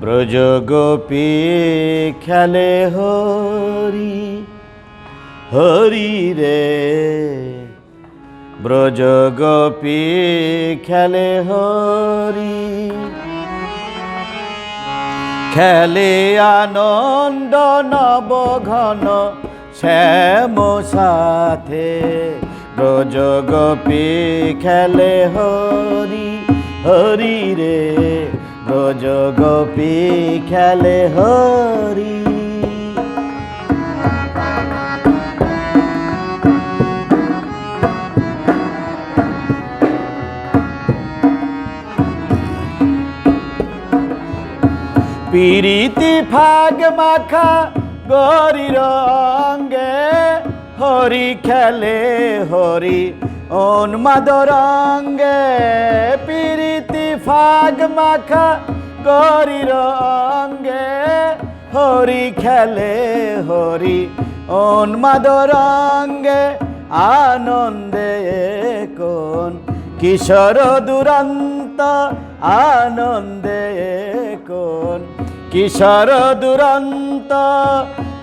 ব্রজ গোপী খেলে হরি হরি রে। ব্রজ গোপী খেলে হরি, খেলে আনন্দ নব ঘন, শ্যাম সাথে। ব্রজ গোপী খেলে হরি হরি রে। ব্রজ গোপী খেলে হরি। পিরিতি ফাগ মাখা গরির অঙ্গে হরি খেলে হরি উন্মাদ রঙ্গে পিরিতি ফাগ মাখা গরির অঙ্গে হরি খেলে হরি উন্মাদ রঙ্গে আনন্দে কোন, কিশোর দুরন্ত আনন্দে কোন, কিশোর দুরন্ত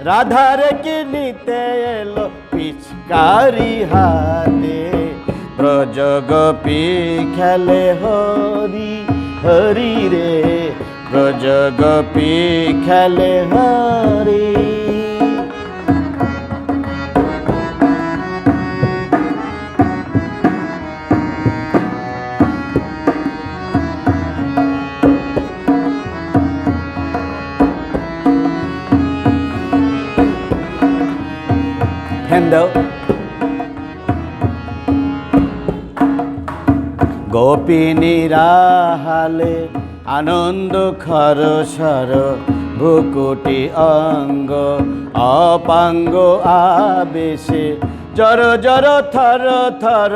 রাধার কিনিতে এলো পিচকারি হাতে। ব্রজ গোপী খেলে হরি হরি রে ব্রজ গোপী খেলে হরি হ্যান্ড গোপিনীরা হালে আনন্দ খর সর ভুকুটি অঙ্গ, অপাঙ্গ আবেশে। জর জর, থর থর,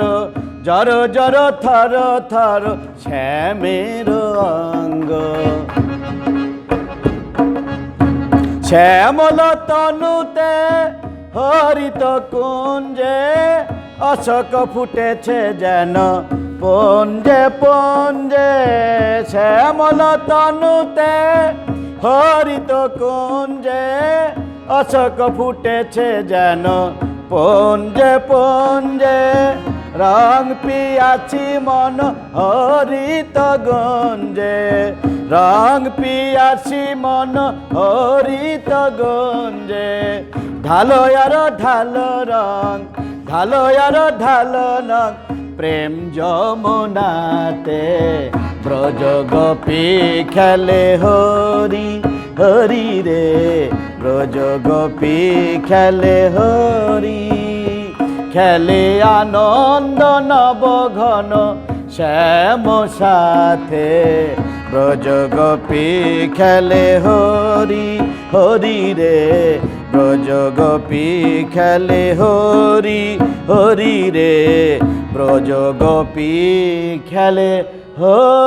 জর জর, থর থর, শ্যামের অঙ্গ। শ্যামল তনুতে হরিত কুঞ্জে, অশোক ফুটেছে যেন পঞ্জে পঞ্জে শ্যামল তনুতে, হরিত কুঞ্জে অশোক ফুটেছে যেন পঞ্জে পঞ্জে রং পিয়াছি মন হরিত গঞ্জে রং পিয়াছি মন হরিত গঞ্জে ঢালো আর ঢালো রং, ঢালো আর ঢালো রং প্রেম যমুনাতে ব্রজ গোপী খেলে হরি হরি রে। ব্রজ গোপী খেলে হরি, খেলে আনন্দ নব ঘন শ্যাম সাথে। ব্রজ গোপী খেলে হরি হরি রে। ব্রজ গোপী খেলে হরি হরি রে। ব্রজ গোপী খেলে হরি।